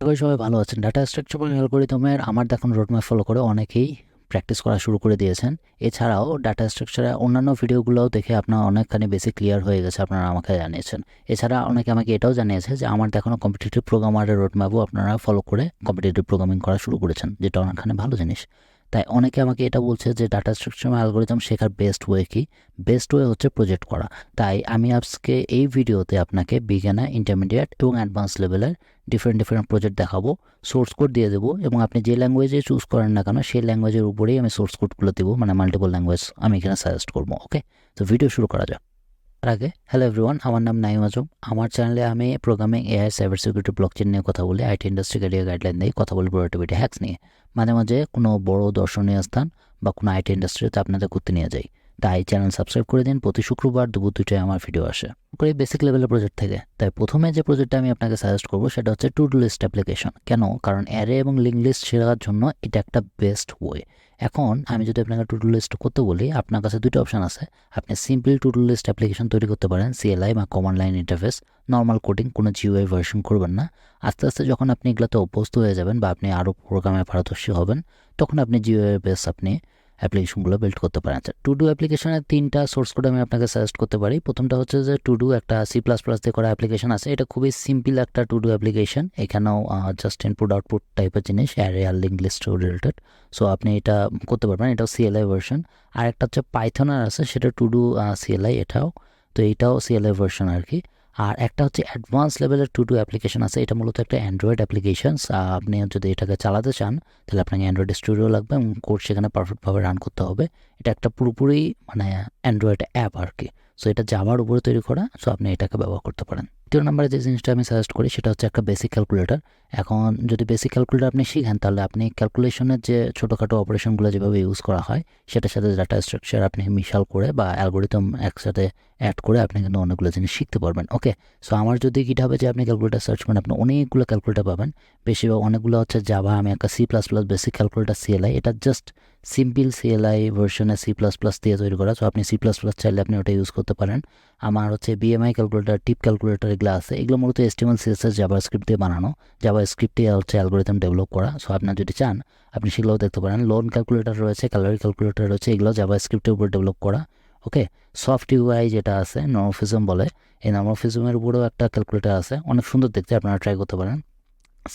সবাই ভালো আছেন। ডাটা স্ট্রাকচার এবং অ্যালগোরিদমের আমার দেখানো রোডম্যাপ ফলো করে অনেকেই প্র্যাকটিস করা শুরু করে দিয়েছেন। এছাড়াও ডাটা স্ট্রাকচারে অন্যান্য ভিডিওগুলোও দেখে আপনার অনেকখানি বেশি ক্লিয়ার হয়ে গেছে আপনারা আমাকে জানিয়েছেন। এছাড়া অনেকে আমাকে এটাও জানিয়েছে যে আমার দেখানো কম্পিটিটিভ প্রোগ্রামারের রোডম্যাপও আপনারা ফলো করে কম্পিটিটিভ প্রোগ্রামিং করা শুরু করেছেন, যেটা অনেকখানি ভালো জিনিস। তাই অনেকে আমাকে এটা বলছে যে ডাটা স্ট্রাকচার অ্যালগোরিদম শেখার বেস্ট ওয়ে কি? বেস্ট ওয়ে হচ্ছে প্রজেক্ট করা। তাই আমি আজকে এই ভিডিওতে আপনাকে বিজ্ঞানা ইন্টারমিডিয়েট এবং অ্যাডভান্স লেভেলের ডিফারেন্ট ডিফারেন্ট প্রজেক্ট দেখাবো সোর্স কোড দিয়ে দেবো এবং আপনি যে ল্যাঙ্গুয়েজে চুজ করেন না কেন সেই ল্যাঙ্গুয়েজের উপরেই আমি সোর্স কোডগুলো দেবো মানে মাল্টিপল ল্যাঙ্গুয়েজ আমি এখানে সাজেস্ট করব ওকে তো ভিডিও শুরু করা যাক। তার আগে হ্যালো এভরিওয়ান আমার নাম নাইম আজম। আমার চ্যানেলে আমি programming AI cyber security blockchain নিয়ে কথা বলি আইটি ইন্ডাস্ট্রি ক্যারিয়ার গাইডলাইন দিয়ে কথা বলি প্রোডাক্টিভিটি হ্যাক্স নিয়ে। মাঝে মাঝে কোনো বড় দর্শনীয় স্থান বা কোনো আইটি ইন্ডাস্ট্রিতে আপনাদের ঘুরতে নিয়ে যাই। তাই চ্যানেল সাবস্ক্রাইব করে দিন। প্রতি শুক্রবার দুপুর দুইটায় আমার ভিডিও আসে। করে বেসিক লেভেলের প্রজেক্ট থেকে। তাই প্রথমে যে প্রজেক্টটা আমি আপনাকে সাজেস্ট করব, সেটা হচ্ছে টু ডু লিস্ট অ্যাপ্লিকেশন কেন? কারণ অ্যারে এবং লিঙ্ক লিস্ট শেখার জন্য এটা একটা বেস্ট ওয়ে এখন আমি যদি আপনাকে টু ডু লিস্ট করতে বলি, আপনার কাছে দুটো অপশন আছে। আপনি simple to do list application তৈরি করতে পারেন সিএলআই বা common line interface normal coding কোনো জিওআই ভার্সন করবেন না। আস্তে আস্তে যখন আপনি এগুলোতে অভ্যস্ত হয়ে যাবেন বা আপনি আরও প্রোগ্রামে পারদর্শী হবেন, তখন আপনি জিওআই বেস আপনি অ্যাপ্লিকেশনগুলো বিল্ড করতে পারেন। আচ্ছা টু ডু অ্যাপ্লিকেশনের তিনটা সোর্স কোড আমি আপনাকে সাজেস্ট করতে পারি। প্রথমটা হচ্ছে যে টু ডু একটা সি প্লাস প্লাস দিয়ে করা অ্যাপ্লিকেশন আছে। এটা খুবই সিম্পল একটা টু ডু অ্যাপ্লিকেশন এখানেও জাস্ট ইনপুট আউটপুট টাইপের জিনিস অ্যারে আর লিঙ্ক লিস্ট রিলেটেড সো আপনি এটা করতে পারবেন। এটাও সিএলআই ভার্সন আর একটা হচ্ছে পাইথনার আছে, সেটা টু ডু সিএলআই এটাও। তো এইটাও সিএলআই ভার্সন আর কি আর একটা হচ্ছে অ্যাডভান্স লেভেলের টু টু অ্যাপ্লিকেশন আছে। এটা মূলত একটা অ্যান্ড্রয়েড অ্যাপ্লিকেশন আপনি যদি এটাকে চালাতে চান, তাহলে আপনাকে অ্যান্ড্রয়েড স্টুডিও লাগবে এবং কোর্স সেখানে পারফেক্টভাবে রান করতে হবে। এটা একটা পুরোপুরি মানে অ্যান্ড্রয়েড অ্যাপ আর কি সো এটা জাভার উপরে তৈরি করা। সো আপনি এটাকে ব্যবহার করতে পারেন। দ্বিতীয় নম্বরে যে জিনিসটা আমি সাজেস্ট করি সেটা হচ্ছে একটা বেসিক ক্যালকুলেটর এখন যদি বেসিক ক্যালকুলেটর আপনি শিখেন, তাহলে আপনি ক্যালকুলেশনের যে ছোটোখাটো অপারেশনগুলো যেভাবে ইউজ করা হয়, সেটার সাথে ডাটা স্ট্রাকচার আপনি মিশাল করে বা অ্যালগোরিদম একসাথে অ্যাড করে আপনি কিন্তু অনেকগুলো জিনিস শিখতে পারবেন ওকে সো আমার যদি কী হবে যে আপনি ক্যালকুলেটার সার্চ করেন, আপনি অনেকগুলো ক্যালকুলেটার পাবেন। বেশিরভাগ অনেকগুলো হচ্ছে যাবা আমি একটা C plus plus basic calculator CLI এটা জাস্ট সিম্পল সিএলআই ভার্সনে সি প্লাস প্লাস দিয়ে তৈরি করা। সো আপনি সি প্লাস প্লাস চাইলে আপনি ওটা ইউজ করতে পারেন। আমার হচ্ছে বিএমআই ক্যালকুলেটার টিপ ক্যালকুলেটার এগুলো আছে এগুলো মূলত এস্টিমাল সিএসএস জাবার স্ক্রিপ্ট দিয়ে বানানো। জাবার স্ক্রিপ্ট দিয়ে হচ্ছে অ্যালগোরিদম ডেভেলপ করা। সো আপনার যদি চান, আপনি সেগুলোও দেখতে পারেন। লোন ক্যালকুলেটার রয়েছে ক্যালোরি ক্যালকুলেটার রয়েছে, এগুলো জাবার স্ক্রিপ্টের উপর ডেভেলপ করা। ওকে সফট ইউআই যেটা আছে নর্মোফিজম বলে। এই নর্মোফিজমের উপরেও একটা ক্যালকুলেটার আছে। অনেক সুন্দর দেখতে, আপনারা ট্রাই করতে পারেন।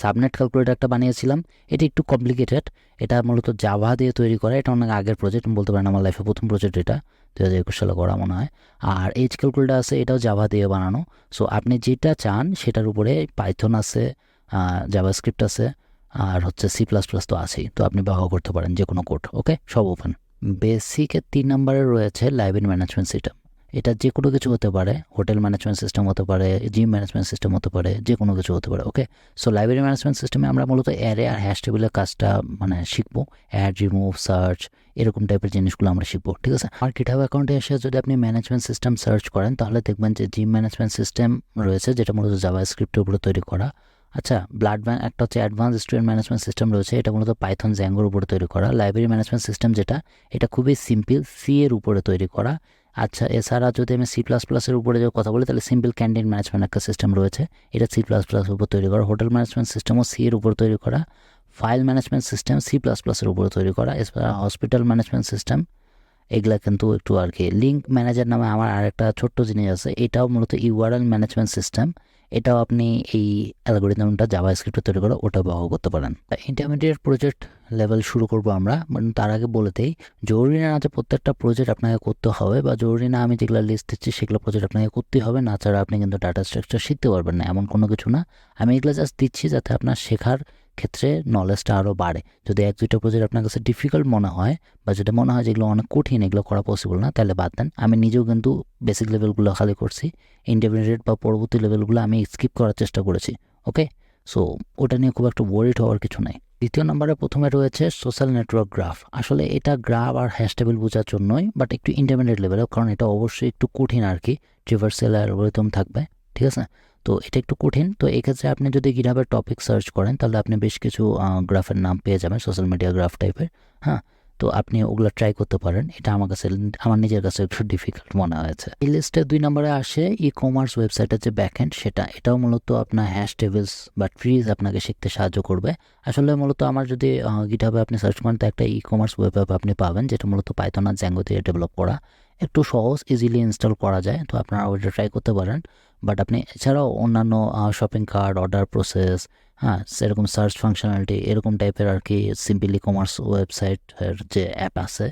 সাবনেট ক্যালকুলেটার একটা বানিয়েছিলাম। এটি একটু কমপ্লিকেটেড এটা মূলত জাভা দিয়ে তৈরি করা। এটা অনেক আগের প্রজেক্ট বলতে পারেন আমার লাইফে প্রথম প্রজেক্ট এটা। দু হাজার একুশ সালে করা মনে হয়। আর এজ ক্যালকুলেটার আছে, এটাও জাভা দিয়ে বানানো। সো আপনি যেটা চান, সেটার উপরে পাইথন আছে জাভা স্ক্রিপ্ট আছে, আর হচ্ছে সি প্লাস প্লাস তো আছেই। তো আপনি ব্যবহার করতে পারেন যে কোনো কোড ওকে সব ওপেন বেসিকের তিন নম্বরে রয়েছে লাইব্রেরি ম্যানেজমেন্ট সিস্টেম এটা যে কোনো কিছু হতে পারে, হোটেল ম্যানেজমেন্ট সিস্টেম হতে পারে, জিম ম্যানেজমেন্ট সিস্টেম হতে পারে যে কোনো কিছু হতে পারে ওকে সো লাইব্রেরি ম্যানেজমেন্ট সিস্টেমে আমরা মূলত অ্যারে আর হ্যাশ টেবিলের কাজটা মানে শিখব। অ্যাড রিমুভ সার্চ এরকম টাইপের জিনিসগুলো আমরা শিখব, ঠিক আছে? আর গিটহাব অ্যাকাউন্টে এসে যদি আপনি ম্যানেজমেন্ট সিস্টেম সার্চ করেন, তাহলে দেখবেন যে জিম ম্যানেজমেন্ট সিস্টেম রয়েছে, যেটা মূলত জাভা স্ক্রিপ্টের উপরে তৈরি করা। আচ্ছা ব্লাড ব্যাঙ্ক একটা হচ্ছে অ্যাডভান্স স্টুডেন্ট ম্যানেজমেন্ট সিস্টেম রয়েছে, এটা মূলত পাইথন জ্যাঙ্গোর উপরে তৈরি করা। লাইব্রেরি ম্যানেজমেন্ট সিস্টেম যেটা, এটা খুবই সিম্পল সি এর উপরে তৈরি করা। আচ্ছা এছাড়া যদি আমি সি প্লাস প্লাসের উপরে যদি কথা বলি, তাহলে সিম্পল ক্যান্টিন ম্যানেজমেন্ট একটা সিস্টেম রয়েছে। এটা সি প্লাস প্লাসের উপর তৈরি করা। হোটেল ম্যানেজমেন্ট সিস্টেমও সি এর উপর তৈরি করা। File management system C plus প্লাসের উপরে তৈরি করা। এছাড়া হসপিটাল ম্যানেজমেন্ট সিস্টেম এগুলা কিন্তু একটু আর কি। লিঙ্ক ম্যানেজার নামে আমার আরেকটা ছোট্ট জিনিস আছে। এটাও মূলত ইউআরএল ম্যানেজমেন্ট সিস্টেম এটাও আপনি এই অ্যালগোরিদমটা জাভা স্ক্রিপ্টে তৈরি করে ওটা ব্যবহার করতে পারেন। ইন্টারমিডিয়েট প্রজেক্ট লেভেল শুরু করব আমরা। মানে তার আগে বলেতেই জরুরি না যে প্রত্যেকটা প্রজেক্ট আপনাকে করতে হবে বা জরুরি না আমি যেগুলো লিস্ট দিচ্ছি সেগুলো প্রজেক্ট আপনাকে করতেই হবে। না ছাড়া আপনি কিন্তু ডাটা স্ট্রাকচার শিখতে পারবেন না, এমন কোনো কিছু না। আমি এগুলো জাস্ট দিচ্ছি যাতে আপনার শেখার ক্ষেত্রে নলেজটা আরও বাড়ে। যদি এক, দুইটা প্রজেক্ট আপনার কাছে ডিফিকাল্ট মনে হয় বা যদি মনে হয় যেগুলো অনেক কঠিন, এগুলো করা পসিবল না, তাহলে বাদ দেন। আমি নিজেও কিন্তু বেসিক লেভেলগুলো খালি করছি। ইন্টারমিডিয়েট বা পরবর্তী লেভেলগুলো আমি স্কিপ করার চেষ্টা করেছি ওকে সো ওটা নিয়ে খুব একটা ওয়ারিড হওয়ার কিছু নাই। দ্বিতীয় নম্বরে প্রথমে রয়েছে সোশ্যাল নেটওয়ার্ক গ্রাফ আসলে এটা গ্রাফ আর হ্যাশটেবিল বোঝার জন্যই বাট একটু ইন্টারমিডিয়েট লেভেলেও কারণ এটা অবশ্যই একটু কঠিন আর কি। ট্রিভার্সেল অ্যালগোরিদম থাকবে, ঠিক আছে? তো এটা একটু কঠিন। তো এক্ষেত্রে আপনি যদি গিরাবের টপিক সার্চ করেন, তাহলে আপনি বেশ কিছু গ্রাফের নাম পেয়ে যাবেন সোশ্যাল মিডিয়া গ্রাফ টাইপের হ্যাঁ? তো আপনি ওগুলো ট্রাই করতে পারেন। এটা আমার কাছে, আমার নিজের কাছে একটু ডিফিকাল্ট মনে হয়েছে। এই লিস্টে দুই নম্বরে আসে ই কমার্স ওয়েবসাইটের যে ব্যাকএন্ড সেটা। এটাও মূলত আপনার হ্যাশ টেবিলস বা ট্রিজ আপনাকে শিখতে সাহায্য করবে। আসলে মূলত আমার যদি গিটাবে আপনি সার্চ করেন, তো একটা ই কমার্স ওয়েব অ্যাপ আপনি পাবেন, যেটা মূলত পাইথন জ্যাঙ্গো দিয়ে ডেভেলপ করা। একটু সহজ ইজিলি ইনস্টল করা যায়। তো আপনারা ওইটা ট্রাই করতে পারেন। বাট আপনি এছাড়াও অন্যান্য শপিং কার্ট অর্ডার প্রসেস হ্যাঁ সেরকম সার্চ ফাংশনালিটি এরকম টাইপের আর কি সিম্পলি কমার্স ওয়েবসাইটের যে অ্যাপ আছে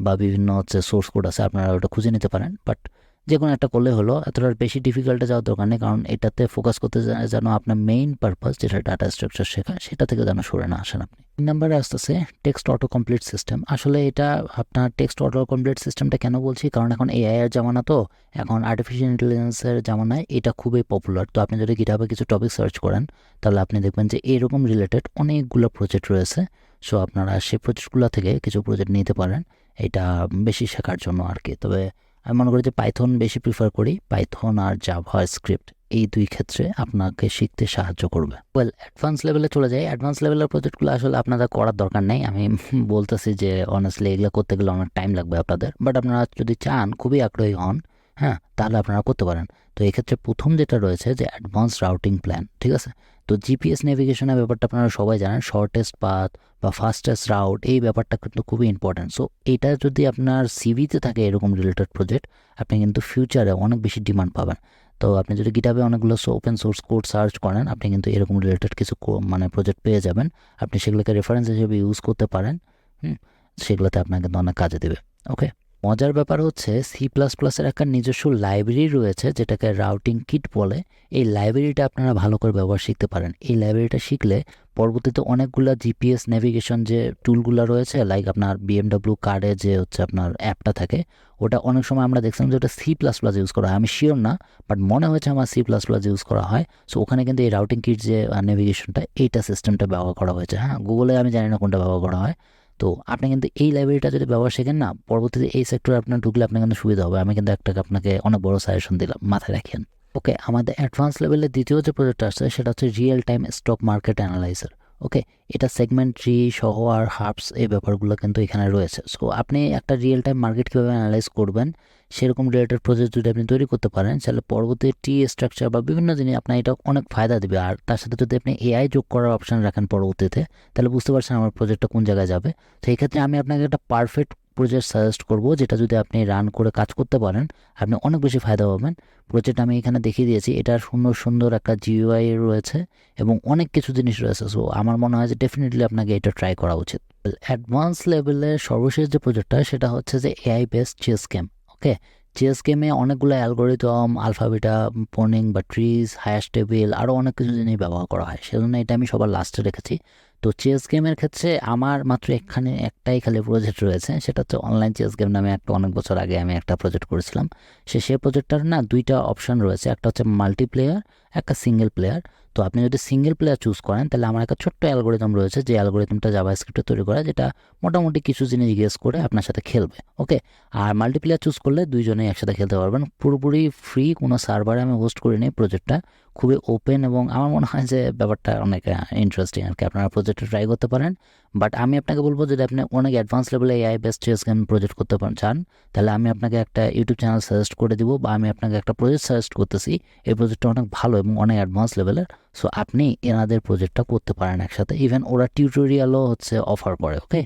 বা বিভিন্ন হচ্ছে সোর্স কোড আছে, আপনারা ওটা খুঁজে নিতে পারেন। বাট যে কোনো একটা করলে হলো এতটা বেশি ডিফিকাল্টে যাওয়ার দরকার নেই, কারণ এটাতে ফোকাস করতে যেন আপনার মেইন পারপাস যেটা ডাটা স্ট্রাকচার শেখা সেটা থেকে যেন সরে না আসেন আপনি। তিন নম্বরে আসতেছে টেক্সট অটো কমপ্লিট সিস্টেম আসলে এটা আপনার টেক্সট অটো কমপ্লিট সিস্টেমটা কেন বলছি? কারণ এখন এআই এর জামানা তো, এখন আর্টিফিশিয়াল ইন্টেলিজেন্সের জামানায় এটা খুবই পপুলার তো আপনি যদি গিটাবে কিছু টপিক সার্চ করেন, তাহলে আপনি দেখবেন যে এরকম রিলেটেড অনেকগুলো প্রজেক্ট রয়েছে। সো আপনারা সেই প্রজেক্টগুলো থেকে কিছু প্রজেক্ট নিতে পারেন, এটা বেশি শেখার জন্য আর কি তবে আমি মনে করি যে পাইথন বেশি প্রিফার করি। পাইথন আর জাভা স্ক্রিপ্ট এই দুই ক্ষেত্রে আপনাকে শিখতে সাহায্য করবে। ওয়েল অ্যাডভান্স লেভেলে চলে যাই। অ্যাডভান্স লেভেলের প্রজেক্টগুলো আসলে আপনাদের করার দরকার নেই। আমি বলতেছি যে অনেস্টলি এগুলো করতে গেলে অনেক টাইম লাগবে আপনাদের। বাট আপনারা যদি চান, খুবই আগ্রহী হন হ্যাঁ তাহলে আপনারা করতে পারেন। তো এক্ষেত্রে প্রথম যেটা রয়েছে যে অ্যাডভান্স রাউটিং প্ল্যান ঠিক আছে? তো জিপিএস নেভিগেশনের ব্যাপারটা আপনারা সবাই জানেন শর্টেস্ট পাথ বা ফাস্টেস্ট রাউট এই ব্যাপারটা কিন্তু খুবই ইম্পর্ট্যান্ট সো এটা যদি আপনার সিভিতে থাকে এরকম রিলেটেড প্রজেক্ট আপনি কিন্তু ফিউচারে অনেক বেশি ডিমান্ড পাবেন। তো আপনি যদি গিটাবে অনেকগুলো ওপেন সোর্স কোড সার্চ করেন, আপনি কিন্তু এরকম রিলেটেড কিছু মানে প্রজেক্ট পেয়ে যাবেন। আপনি সেগুলোকে রেফারেন্স হিসেবে ইউজ করতে পারেন, হুম, সেগুলোতে আপনাকে কিন্তু অনেক কাজে দেবে ওকে মজার ব্যাপার হচ্ছে সি প্লাস প্লাসের একটা নিজস্ব লাইব্রেরি রয়েছে, যেটাকে রাউটিং কিট বলে। এই লাইব্রেরিটা আপনারা ভালো করে ব্যবহার শিখতে পারেন। এই লাইব্রেরিটা শিখলে পরবর্তীতে অনেকগুলো জিপিএস নেভিগেশন যে টুলগুলো রয়েছে লাইক আপনার বিএমডব্লিউ কার্ডে যে হচ্ছে আপনার অ্যাপটা থাকে, ওটা অনেক সময় আমরা দেখছিলাম যে ওটা সি প্লাস প্লাস ইউজ করা হয়। আমি শিওর না বাট মনে হয়েছে আমার সি প্লাস প্লাস ইউজ করা হয়। সো ওখানে কিন্তু এই রাউটিং কিট যে নেভিগেশনটা এইটা সিস্টেমটা ব্যবহার করা হয়েছে। হ্যাঁ গুগলে আমি জানি না কোনটা ব্যবহার করা হয়। তো আপনি কিন্তু এই লাইব্রেরিটা যদি ব্যবহার শেখেন না, পরবর্তীতে এই সেক্টরে আপনার ঢুকলে আপনার কিন্তু সুবিধা হবে। আমি কিন্তু একটা আপনাকে অনেক বড় সাজেশন দিলাম, মাথায় রাখেন। ওকে আমাদের অ্যাডভান্স লেভেলের দ্বিতীয় যে প্রজেক্ট আসছে, সেটা হচ্ছে real time stock market analyser okay এটা সেগমেন্ট ট্রি সহ আর হার্বস এই ব্যাপারগুলো কিন্তু এখানে রয়েছে। সো আপনি একটা রিয়েল টাইম মার্কেট কীভাবে অ্যানালাইজ করবেন, সেরকম রিলেটেড প্রজেক্ট যদি আপনি তৈরি করতে পারেন, তাহলে পরবর্তী টি স্ট্রাকচার বা বিভিন্ন জিনিস আপনার এটা অনেক ফায়দা দেবে। আর তার সাথে যদি আপনি এআই যোগ করার অপশান রাখেন পরবর্তীতে, তাহলে বুঝতে পারছেন আমার প্রজেক্টটা কোন জায়গায় যাবে। তো এই ক্ষেত্রে আমি আপনাকে একটা পারফেক্ট প্রজেক্ট সাজেস্ট করব, যেটা যদি আপনি রান করে কাজ করতে পারেন, আপনি অনেক বেশি ফায়দা পাবেন। প্রজেক্ট আমি এখানে দেখিয়ে দিয়েছি এটার সুন্দর সুন্দর একটা জিইউআই রয়েছে এবং অনেক কিছু জিনিস রয়েছে। সো আমার মনে হয় যে ডেফিনেটলি আপনাকে এটা ট্রাই করা উচিত। অ্যাডভান্স লেভেলের সর্বশেষ যে প্রজেক্টটা সেটা হচ্ছে যে AI based chess game okay chess গেমে অনেকগুলো অ্যালগোরিদম আলফাবিটা পনিং বা ট্রিজ হায়ার টেবিল আরও অনেক কিছু জিনিস ব্যবহার করা হয়। সেজন্য এটা আমি সবার লাস্টে রেখেছি। তো চেস গেমের ক্ষেত্রে আমার মাত্র এখানে একটাই খালি প্রজেক্ট রয়েছে, সেটা হচ্ছে অনলাইন চেস গেম নামে একটা অনেক বছর আগে আমি একটা প্রজেক্ট করেছিলাম। সে সেই প্রজেক্টটার না দুইটা অপশন রয়েছে, একটা হচ্ছে মাল্টিপ্লেয়ার একটা সিঙ্গেল প্লেয়ার তো আপনি যদি সিঙ্গেল প্লেয়ার চুজ করেন, তাহলে আমার একটা ছোট্ট অ্যালগোরিদম রয়েছে, যে অ্যালগোরিদমটা জাভা স্ক্রিপ্টে তৈরি করা, যেটা মোটামুটি কিছু জিনিস গেস করে আপনার সাথে খেলবে ওকে আর মাল্টিপ্লেয়ার চুজ করলে দুইজনেই একসাথে খেলতে পারবেন। পুরোপুরি ফ্রি কোনো সার্ভারে আমি হোস্ট করিনি প্রজেক্টটা খুবই ওপেন এবং আমার মনে হয় যে ব্যাপারটা অনেক ইন্টারেস্টিং আর কি। আপনারা প্রজেক্টে ট্রাই করতে পারেন। বাট আমি আপনাকে বলব যদি আপনি অনেক অ্যাডভান্স লেভেলে AI best chess game project করতে চান, তাহলে আমি আপনাকে একটা ইউটিউব চ্যানেল সাজেস্ট করে দিব বা আমি আপনাকে একটা প্রজেক্ট সাজেস্ট করতেছি। এই প্রজেক্টটা অনেক ভালো এবং অনেক অ্যাডভান্স লেভেলের সো আপনি এনাদের প্রজেক্টটা করতে পারেন একসাথে। ইভেন ওরা টিউটোরিয়ালও হচ্ছে অফার করে ওকে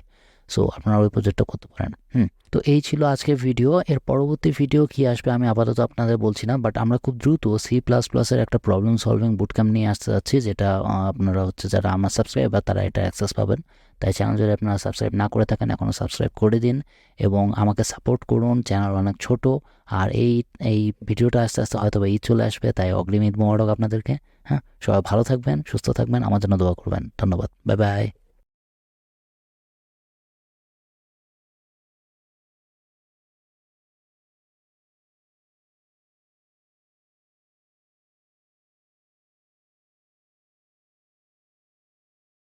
সো আপনারা ওই প্রজেক্টটা করতে পারেন, হুম? তো এই ছিল আজকের ভিডিও এর পরবর্তী ভিডিও কি আসবে আমি আপাতত আপনাদের বলছি না বাট আমরা খুব দ্রুত সি প্লাস প্লাসের একটা প্রবলেম সলভিং বুটক্যাম্প নিয়ে আসতে যাচ্ছি, যেটা আপনারা হচ্ছে যারা আমার সাবস্ক্রাইবার তারা এটা অ্যাক্সেস পাবেন। তাই চ্যানেল যদি আপনারা সাবস্ক্রাইব না করে থাকেন এখনও সাবস্ক্রাইব করে দিন এবং আমাকে সাপোর্ট করুন। চ্যানেল অনেক ছোট আর এই এই ভিডিওটা আস্তে আস্তে হয়তো ঈদ চলে আসবে, তাই অগ্রিম ঈদ মোবারক আপনাদেরকে। হ্যাঁ সবাই ভালো থাকবেন, সুস্থ থাকবেন, আমার জন্য দোয়া করবেন। ধন্যবাদ বাই বাই